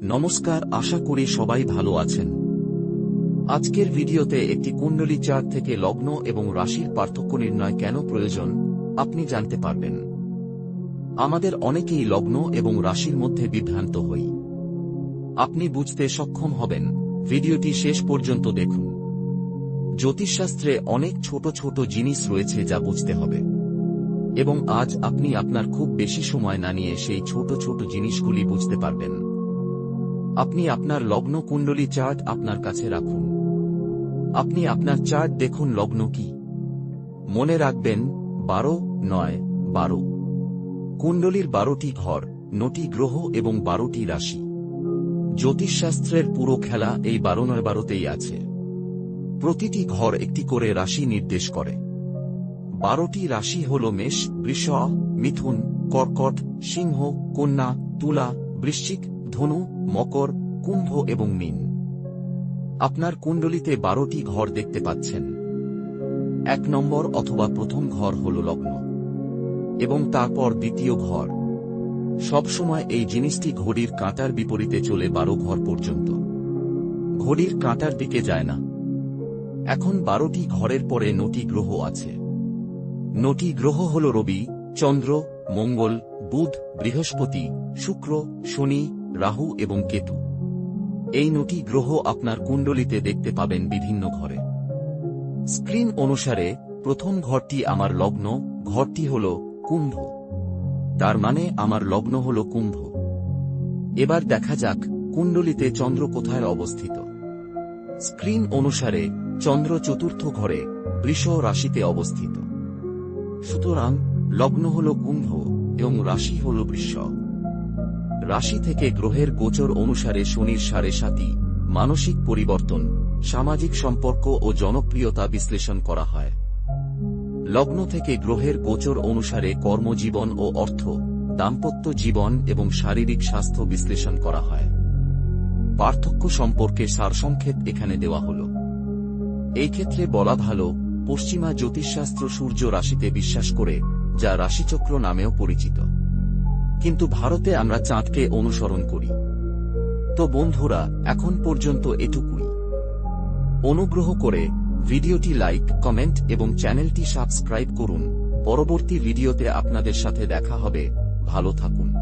নমস্কার, আশা করি সবাই ভালো আছেন। আজকের ভিডিওতে একটি কুণ্ডলী চার থেকে লগ্ন এবং রাশির পার্থক্য নির্ণয় কেন প্রয়োজন, আপনি জানতে পারবেন। আমাদের অনেকেই লগ্ন এবং রাশির মধ্যে বিভ্রান্ত হই। আপনি বুঝতে সক্ষম হবেন, ভিডিওটি শেষ পর্যন্ত দেখুন। জ্যোতিষশাস্ত্রে অনেক ছোট ছোট জিনিস রয়েছে যা বুঝতে হবে। এবং আজ আপনি আপনার খুব বেশি সময় না নিয়ে সেই ছোট ছোট জিনিসগুলি বুঝতে পারবেন। আপনি আপনার লগ্ন কুণ্ডলী চার্ট আপনার কাছে রাখুন। আপনি আপনার চার্ট দেখুন লগ্ন কি। মনে রাখবেন, বারো, নয়, বারো। কুণ্ডলীর বারোটি ঘর, নটি গ্রহ এবং বারোটি রাশি। জ্যোতিষশাস্ত্রের পুরো খেলা এই বারো নয় বারোতেই আছে। প্রতিটি ঘর একটি করে রাশি নির্দেশ করে। বারোটি রাশি হল মেষ, বৃষ, মিথুন, কর্কট, সিংহ, কন্যা, তুলা, বৃশ্চিক ধনু, মকর, কুম্ভ এবং মীন। আপনার কুণ্ডলিতে বারোটি ঘর দেখতে পাচ্ছেন। এক নম্বর অথবা প্রথম ঘর হল লগ্ন। এবং তারপর দ্বিতীয় ঘর। সবসময় এই জিনিসটি ঘড়ির কাঁটার বিপরীতে চলে বারো ঘর পর্যন্ত। ঘড়ির কাঁটার দিকে যায় না। এখন বারোটি ঘরের পরে নটি গ্রহ আছে। নটি গ্রহ হল রবি, চন্দ্র, মঙ্গল, বুধ, বৃহস্পতি, শুক্র, শনি রাহু এবং কেতু। এই নটি গ্রহ আপনার কুণ্ডলিতে দেখতে পাবেন বিভিন্ন ঘরে। স্ক্রিন অনুসারে প্রথম ঘরটি আমার লগ্ন, ঘরটি হল কুম্ভ। তার মানে আমার লগ্ন হল কুম্ভ। এবার দেখা যাক কুণ্ডলিতে চন্দ্র কোথায় অবস্থিত। স্ক্রিন অনুসারে চন্দ্র চতুর্থ ঘরে বৃষ রাশিতে অবস্থিত। সুতরাং লগ্ন হল কুম্ভ এবং রাশি হল বৃষ। রাশি থেকে গ্রহের গোচর অনুসারে শনির সাড়ে সাতি, মানসিক পরিবর্তন, সামাজিক সম্পর্ক ও জনপ্রিয়তা বিশ্লেষণ করা হয়। লগ্ন থেকে গ্রহের গোচর অনুসারে কর্মজীবন ও অর্থ, দাম্পত্য জীবন এবং শারীরিক স্বাস্থ্য বিশ্লেষণ করা হয়। পার্থক্য সম্পর্কে সারসংক্ষেপ এখানে দেওয়া হল। এই ক্ষেত্রে বলা ভালো, পশ্চিমা জ্যোতিষশাস্ত্র সূর্য রাশিতে বিশ্বাস করে, যা রাশিচক্র নামেও পরিচিত। কিন্তু ভারতে আমরা চাঁদকে অনুসরণ করি। তো বন্ধুরা, এখন পর্যন্ত এটুকুই। অনুগ্রহ করে ভিডিওটি লাইক, কমেন্ট এবং চ্যানেলটি সাবস্ক্রাইব করুন। পরবর্তী ভিডিওতে আপনাদের সাথে দেখা হবে। ভালো থাকুন।